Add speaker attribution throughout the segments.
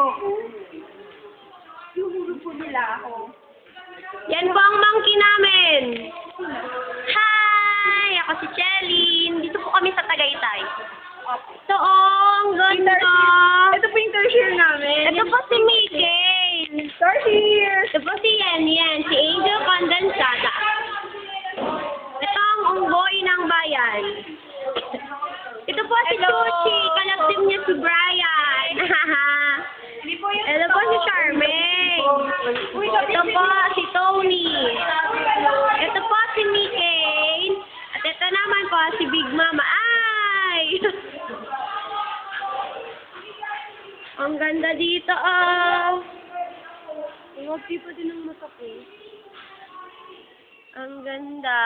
Speaker 1: mo ako. Suhuro po nila ako.
Speaker 2: Yan po ang monkey namin. Hi! Ako si Cheline. Dito po kami sa Tagaytay. So, oh, ang ganda.
Speaker 1: Ito po yung tertiary namin.
Speaker 2: Ito po si Mickey.
Speaker 1: Tertiary!
Speaker 2: Ito po si Yen Yen, si Angel Condensada. Ito ang unggoy ng bayan. Ito po si
Speaker 1: Hello.
Speaker 2: Chuchi, kalabsim niya si Brian.
Speaker 1: Hindi po yung...
Speaker 2: Ito po si Charmaine.
Speaker 1: Uy,
Speaker 2: Ito po si Tony. Ito po si Mickey. At ito naman po si Big Mama. Ay! Ang ganda dito, ah. Huwag pa din ang mata ko. Ang ganda.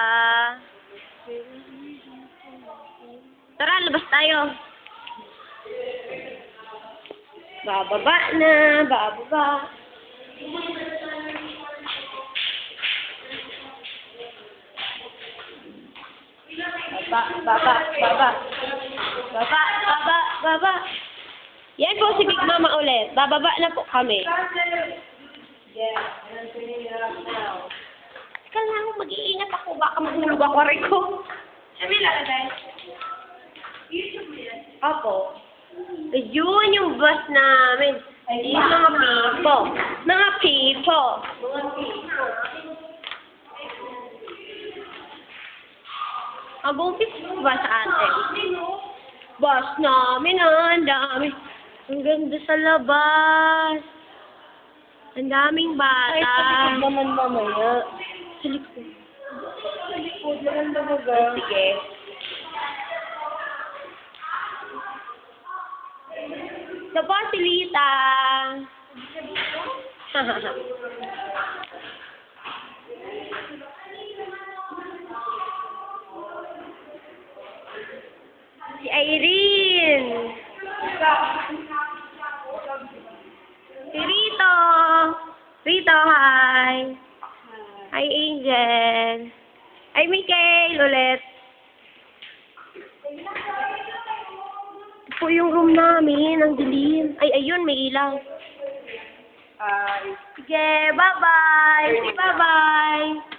Speaker 2: Tara, labas tayo. Bababa na, bababa. Baba, baba, baba. Baba, baba, baba. Yan po si Big Mama ulit. Bababa na po kami. Teka lang, mag-iingat ako. Baka maghulog ako ko.
Speaker 1: Sabi lalagay.
Speaker 2: Apo. Ayun yung bus namin. Ayun mga pipo. Mga pipo. Mag-umpis ba sa atin? Bus namin ah, ang dami. Ang ganda sa labas. Ang daming bata.
Speaker 1: naman mamaya.
Speaker 2: Sa likod.
Speaker 1: Sa likod, maganda baga.
Speaker 2: Sige. Ito po si Lita. Irene. Si Rito. Rito, hi. Hi, Angel. Ay, Mikael, ulit. Ito po yung room namin, ang dilim. Ay, ayun, may ilaw. Sige, bye-bye. Bye-bye.